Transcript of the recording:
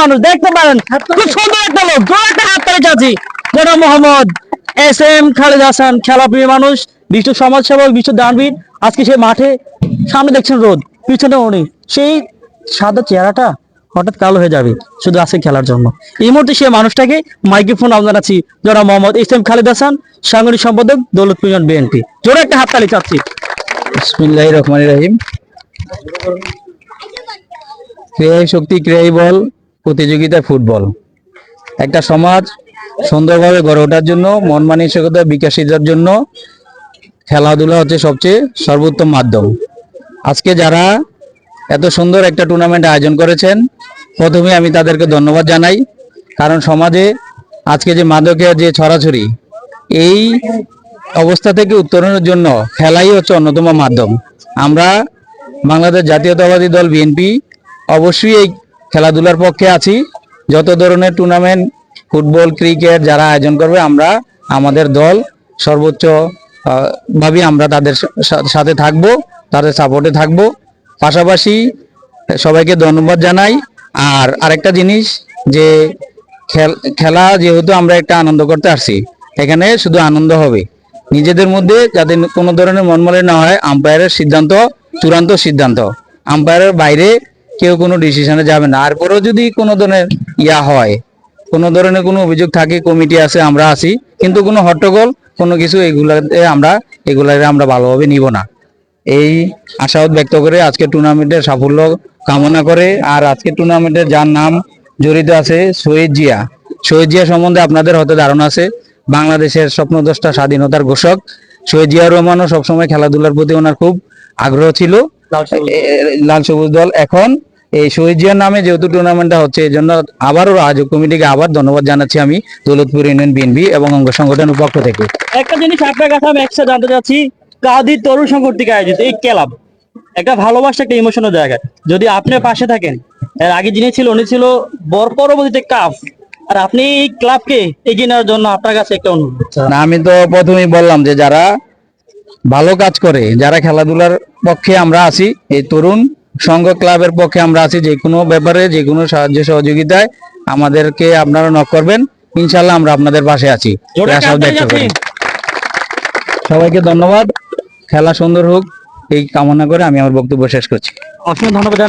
মানুষ দেখতে পারেন এস এম মানুষ, বিশ্ব মাঠে সামনে দেখছেন রোদ, পিছনে উনি, সেই সাদা চেহারাটা হঠাৎ কালো হয়ে যাবে, শুধু আজকে খেলার জন্য। এই মুহূর্তে সে মানুষটাকে মাইক্রোফোন আমরা জানাচ্ছি জনাব মোহাম্মদ এস এম খালিদ হাসান, সাংগঠনিক সম্পাদক দৌলতপুর বিএনপি। জোরে একটা হাত তালি চাচ্ছি। বিসমিল্লাহ রহমান রহিম। ক্রিয়াই শক্তি, ক্রিয়াই বল, প্রতিযোগিতা, ফুটবল। একটা সমাজ সুন্দরভাবে গড়ে ওঠার জন্য, মন মানসিকতা বিকাশিতার জন্য খেলাধুলা হচ্ছে সবচেয়ে সর্বোত্তম মাধ্যম। আজকে যারা এত সুন্দর একটা টুর্নামেন্ট আয়োজন করেছেন, প্রথমে আমি তাদেরকে ধন্যবাদ জানাই, কারণ সমাজে আজকে যে মাদকের যে ছড়াছড়ি, এই অবস্থা থেকে উত্তরণের জন্য খেলাই হচ্ছে অন্যতম মাধ্যম। আমরা বাংলাদেশ জাতীয়তাবাদী দল বিএনপি, অবশ্যই এই খেলাধুলার পক্ষে আছি। যত ধরনের টুর্নামেন্ট ফুটবল ক্রিকেট যারা আয়োজন করবে, আমরা, আমাদের দল সর্বোচ্চ ভাবে আমরা তাদের সাথে থাকব, তাদের সাপোর্টে থাকব। পাশাপাশি সবাইকে ধন্যবাদ জানাই। আর আরেকটা জিনিস যে, খেল- খেলা যেহেতু আমরা একটা আনন্দ করতে আসছি, এখানে শুধু আনন্দ হবে। নিজেদের মধ্যে যাতে কোনো ধরনের মনমলে না হয় আম্পায়ারের সিদ্ধান্ত চূড়ান্ত সিদ্ধান্ত। আম্পায়ারের বাইরে কেউ কোনো ডিসিশনে যাবে না। আর পরেও যদি কোনো ধরনের ইয়া হয়, কোনো ধরনের কোনো অভিযোগ থাকে, কমিটি আছে, আমরা আছি। কিন্তু কোনো হট্টগোল, কোনো কিছু এগুলাতে আমরা এগুলাতে আমরা ভালোভাবে নিব না। এই আশাবাদ ব্যক্ত করে আজকে টুর্নামেন্টের সাফল্য কামনা করে। আর আজকে টুর্নামেন্টের যার নাম জড়িত আছে, শহীদ জিয়া। শহীদ জিয়া সম্বন্ধে আপনাদের হয়তো ধারণা আছে। বাংলাদেশের স্বপ্নদ্রষ্টা স্বাধীনতার ঘোষক। শহীদ জিয়া রহমানও সবসময় খেলাধুলার প্রতি ওনার খুব আগ্রহ ছিল। লাল সবুজ দল। এখন এই শহীদ জিয়ার নামে যেহেতু টুর্নামেন্টটা হচ্ছে এই জন্য আবারও আয়োজক কমিটিকে আবার ধন্যবাদ জানাচ্ছি আমি দৌলতপুর ইউনিয়ন বিএনপি এবং অঙ্গ সংগঠনের পক্ষ থেকে। একটা জিনিস আপনার কাছে আমি একসাথে জানতে চাচ্ছি কাদি তরুণ সংঘ থেকে আয়োজিত এই ক্লাব একটা ভালোবাসা একটা ইমোশনের জায়গা। যদি আপনি পাশে থাকেন এর আগে যিনি ছিল উনি ছিল বর পরবর্তীতে কাফ। আর আপনি এই ক্লাবকে এগিয়ে নেওয়ার জন্য আপনার কাছে একটা অনুরোধ। আমি তো প্রথমেই বললাম যে যারা ভালো কাজ করে যারা খেলাধুলার পক্ষে আমরা আছি। এই তরুণ সংঘ ক্লাবের পক্ষে আমরা আছি যে কোনো ব্যাপারে যে কোনো সাহায্য সহযোগিতায় আমাদেরকে আপনারা নক করবেন। ইনশাল্লাহ আমরা আপনাদের পাশে আছি। সবাইকে ধন্যবাদ। খেলা সুন্দর হোক এই কামনা করে আমি আমার বক্তব্য শেষ করছি। অসংখ্য ধন্যবাদ।